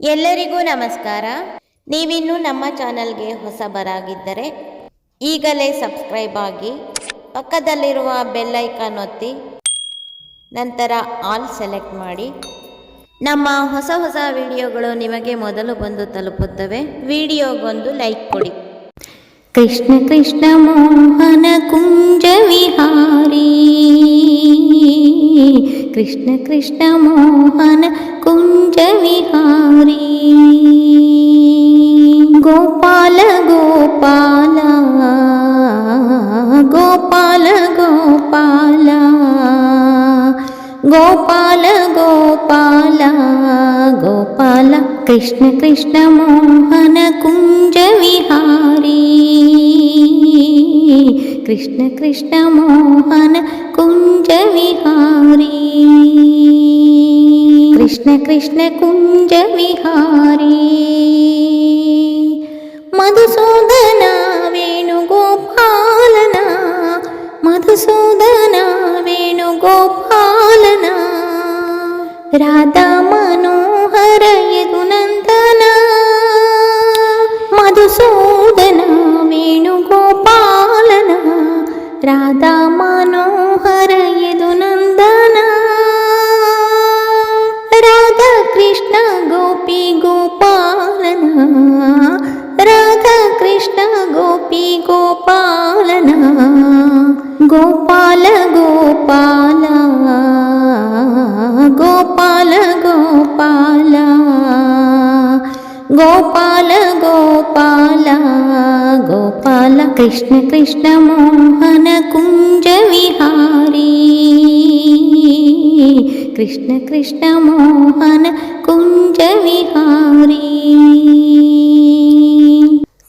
ಎಲ್ಲರಿಗೂ ನಮಸ್ಕಾರ. ನೀವಿನ್ನು ನಮ್ಮ ಚಾನಲ್ಗೆ ಹೊಸಬರಾಗಿದ್ದರೆ ಈಗಲೇ ಸಬ್ಸ್ಕ್ರೈಬ್ ಆಗಿ ಪಕ್ಕದಲ್ಲಿರುವ ಬೆಲ್ಲೈಕಾನ್ ಒತ್ತಿ ನಂತರ ಆಲ್ ಸೆಲೆಕ್ಟ್ ಮಾಡಿ. ನಮ್ಮ ಹೊಸ ಹೊಸ ವಿಡಿಯೋಗಳು ನಿಮಗೆ ಮೊದಲು ಬಂದು ತಲುಪುತ್ತವೆ. ವಿಡಿಯೋಗೊಂದು ಲೈಕ್ ಕೊಡಿ. ಕೃಷ್ಣ ಕೃಷ್ಣ ಮೋಹನ ಕುಂಜ ವಿಹಾರೀ. कृष्ण कृष्ण मोहन कुञ्ज विहारी गोपाल गोपाल गोपाल गोपाल गोपाल गोपाल गोपाल कृष्ण कृष्ण मोहन कुञ्ज विहारी कृष्ण कृष्ण मोहन कुञ्ज विहारी कृष्ण कृष्ण कुञ्ज विहारी मधुसूदन वेणुगोपालना। मधुसूदन वेणुगोपालना। राधा मनोहर मधुसूदन वेणुगोपालन। राधा కృష్ణ గోపి గోపాలన రాధా కృష్ణ గోపి గోపాలన గోపాల గోపాల గోపాల గోపాల గోపాల గోపాల గోపాల కృష్ణ కృష్ణ మోహన కుంజ విహారీ. कृष्ण कृष्ण मोहन कुञ्ज विहारी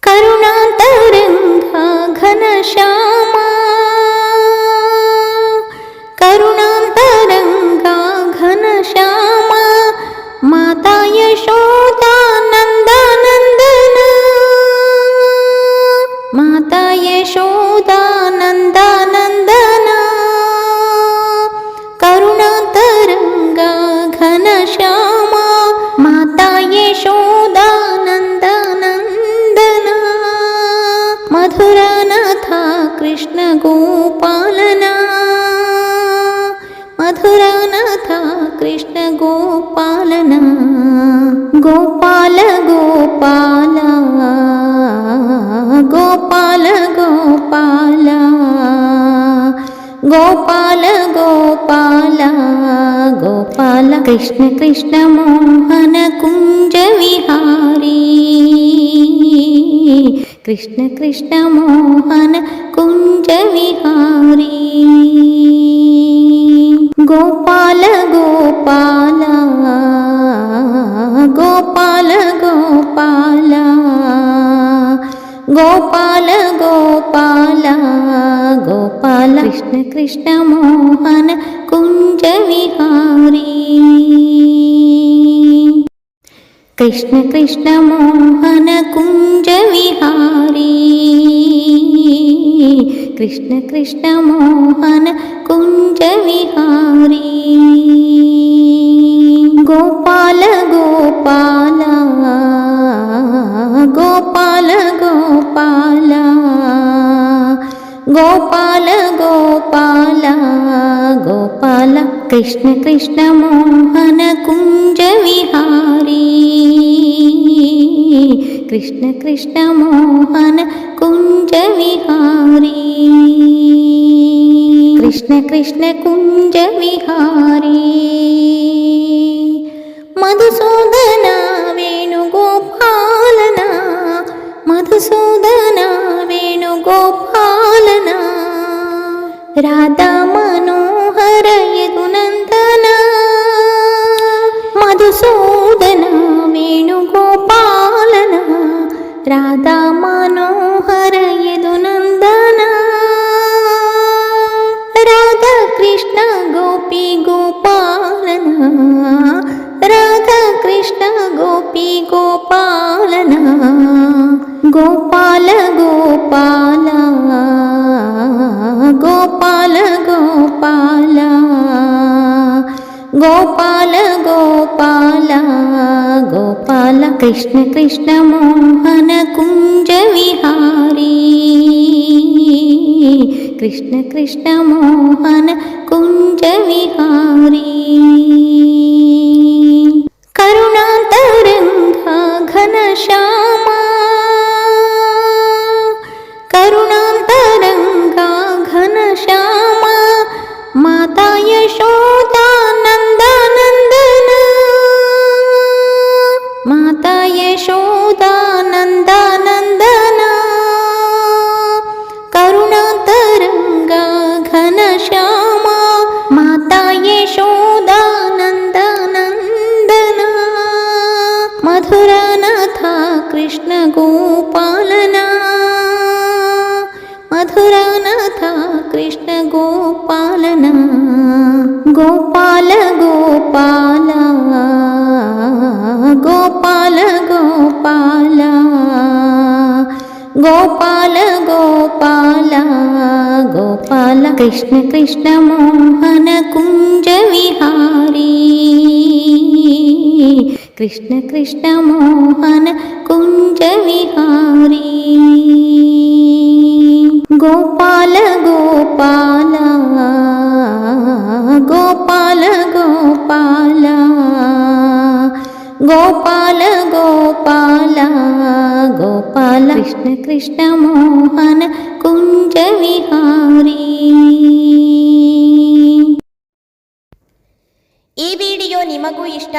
करुणातरङ्गा घनश्यामा करुणान्तरङ्गा घनश्यामा माता यशोदा मधुरानाथा कृष्ण गोपालना मधुरानाथा कृष्ण गोपालना गोपाल गोपाल। गोपाल गोपाल। गोपाल गोपाल। गोपाल कृष्ण कृष्ण मोहन कुञ्ज विहारी कृष्ण मोहन विहारी गोपाल गोपाल गोपाल गोपाल गोपाल गोपाल गोपाल कृष्ण कृष्ण मोहन कुञ्ज विहारी। कृष्ण मोहन कुञ्ज विहारी कृष्ण कृष्ण मोहन कुञ्ज विहारी गोपाल गोपाल गोपाल गोपाल गोपाल गोपाल गोपाल कृष्ण कृष्ण मोहन कुञ्ज కృష్ణ కృష్ణ మోహన కుంజ విహారీ. కృష్ణ కృష్ణ కుంజ విహారీ. మధుసూదన వేణుగోపాలన మధుసూదన వేణుగోపాలన. రాధా మనోహర యదునందన మధుసూదన వేణుగో రాధా మనోహర యదునందన రాధా కృష్ణ గోపి గోపాలన రాధా కృష్ణ గోపి గోపాలన గోపాల గోపాల గోపాల గోపాల గోపాల कृष्ण कृष्ण मोहन कुञ्ज विहारी। कृष्ण कृष्ण मोहन कुञ्ज विहारी मधुरानाथ कृष्ण गोपालना मधुरानाथ कृष्ण गोपालना गोपाल गोपाल। गोपाल गोपाल। गोपाल गोपाल। गोपाल कृष्ण कृष्ण मोहन कुञ्ज కృష్ణ కృష్ణ మోహన కుంజ విహారీ. గోపాల గోపాల గోపాల గోపాల గోపాల గోపాల గోపాల కృష్ణ కృష్ణ మోహన కుంజ విహారీ.